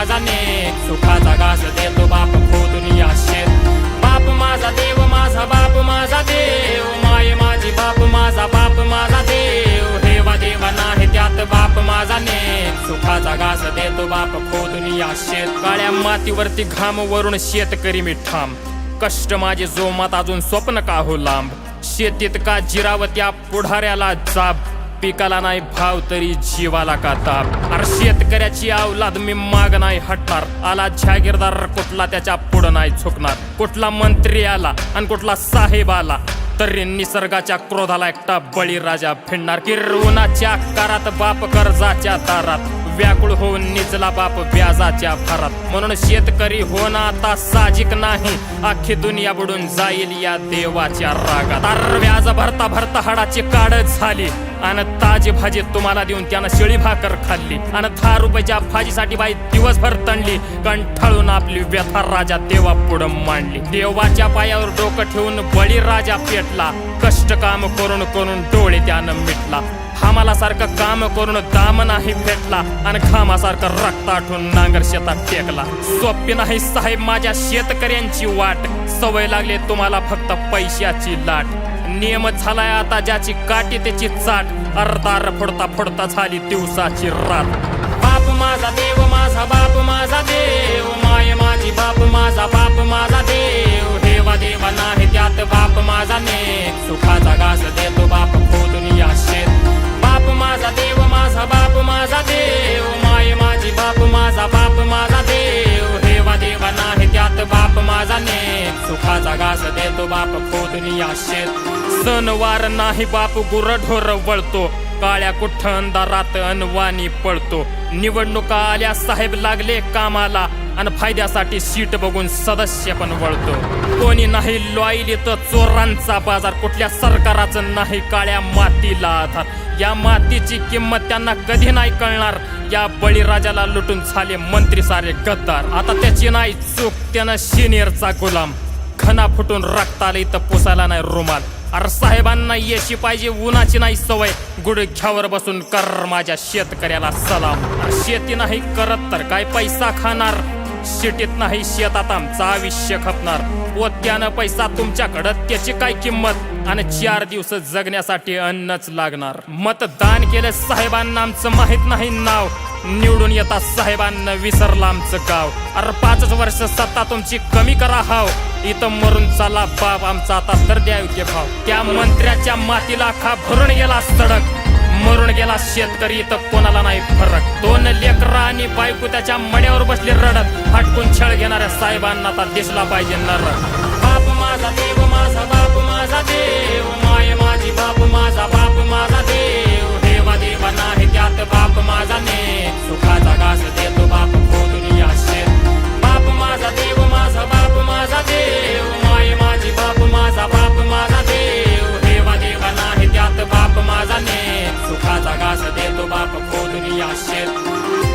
माझा नेक सुखाचा घास देतो बाप खोदुनिया शेत बाप माझा देव माझा बाप माझा देव. माय माझी बाप माझा बाप माझा देव. देवा देवा नाही त्यात बाप माझा नेक सुखाचा घास देतो बाप खोदुनिया शेत काळ्या मातीवरती घाम वरून शेतकरी मी ठाम. कष्ट माझे जोमात अजून स्वप्न का हो लांब? शेतीत का जिराव त्या पुढाऱ्याला जाब? पिकाला नाही भाव तरी जीवाला का ताप अरे शेतकऱ्याची अवलाद मी माग नाही हटणार. आला जागीरदार कुठला त्याच्या पुढं नाही झुकणार. कुठला मंत्री आला आणि कुठला साहेब आला तरी निसर्गाच्या क्रोधाला एकटा बळीराजा फिरणार ऋणाच्या कारात बाप कर्जाच्या दारात व्याकुळ होऊन निजला बाप व्याजाच्या भारात. म्हणून शेतकरी होणं आता साजिक नाही अख्खी दुनिया बुडून जाईल या देवाच्या रागात. व्याज भरता भरता हाडाची काढ झाली. आणि ताजी भाजी तुम्हाला देऊन त्यानं शेळी भाकर खाल्ली. आणि दहा रुपयाच्या भाजीसाठी बाई दिवसभर तणली कंठाळून आपली व्यथा राजा देवा पुढं मांडली. देवाच्या पायावर डोकं ठेवून बळी राजा पेटला. कष्ट काम करून करून डोळे त्यानं मिटला. हामाला सारखं काम करून दाम नाही भेटला. आणि घामासारखं रक्त आठून नांगर शेतात टेकला. सोपी नाही साहेब माझ्या शेतकऱ्यांची वाट. सवय लागली तुम्हाला फक्त पैशाची लाट. नियम झालाय आता ज्याची काठी त्याची चाट. अर्धार फोडता फोडता झाली दिवसाची रात. बाप माझा देव माझा बाप माझा देव. माय माझी बाप माझा बाप माझा देव. देवा देवा नाही त्यात बाप माझा ने सुखाचा घास देव. सुखाचा देतो बाप खोदणी या शेत सणवार नाही बाप गुरढोर वळतो. काळ्या कुठ अंधारात अनवानी पळतो. निवडणुका आल्या साहेब लागले कामाला. आणि फायद्यासाठी सीट बघून सदस्य पण वळतो. कोणी नाही लॉईल तर चोरांचा बाजार. कुठल्या सरकाराचं नाही काळ्या मातीला आधार. या मातीची किंमत त्यांना कधी नाही कळणार. या बळीराजाला लुटून झाले मंत्री सारे गद्दार. आता त्याची नाही चूक त्यानं सिनियरचा गुलाम. खना फुटून रक्त आले तर पुसायला नाही रुमाल. अरे साहेबांना येशी पाहिजे उन्हाची नाही सवय. गुडघ्यावर बसून कर माझ्या शेतकऱ्याला सलाम. शेती नाही करत तर काय पैसा खाणार? शेतीत नाही शेतात आमचं आयुष्य खपणार. पोत्यानं पैसा तुमच्याकडं त्याची काय किंमत? आणि चार दिवस जगण्यासाठी अन्नच लागणार. मतदान केलं साहेबांना आमचं माहीत नाही नाव. निवडून येतात साहेबांना विसरलं आमचं गाव. अरे पाचच वर्ष सत्ता तुमची कमी करा हाव. इथं मरून चाला बाप आमचा आता तर द्या योग्य भाव. त्या मंत्र्याच्या मातीला खा भरून गेला सडक. मरून गेला शेतकरी इथं कोणाला नाही फरक. दोन लेकरं आणि बायको त्याच्या मड्यावर बसले रडत. हटकून छळ घेणाऱ्या साहेबांना आता दिसला पाहिजे नरक. बाप माझा देव माझा बाप माझा देव. माय माझी बाप माझा बाप माझा देव. 要先.